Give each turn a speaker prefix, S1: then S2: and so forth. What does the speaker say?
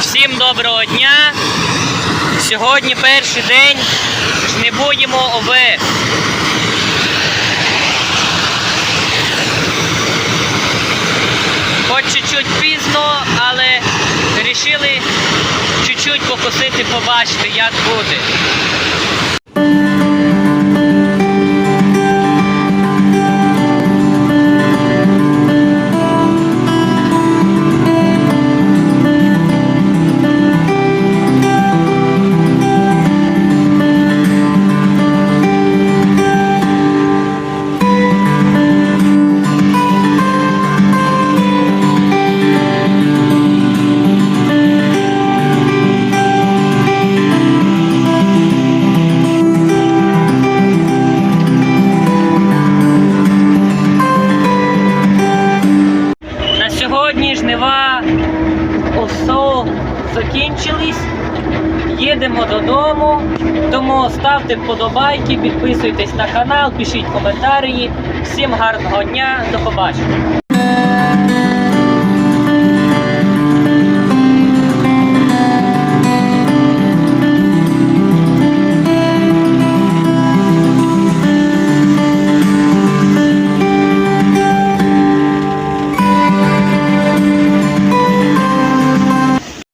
S1: Всім доброго дня. Сьогодні перший день Не будемо ОВ. Хоч чуть-чуть пізно, але вирішили чуть-чуть покосити, побачити, як буде. Жнива ОСО закінчились. Їдемо додому. Тому ставте вподобайки, підписуйтесь на канал, пишіть коментарі. Всім гарного дня, до побачення.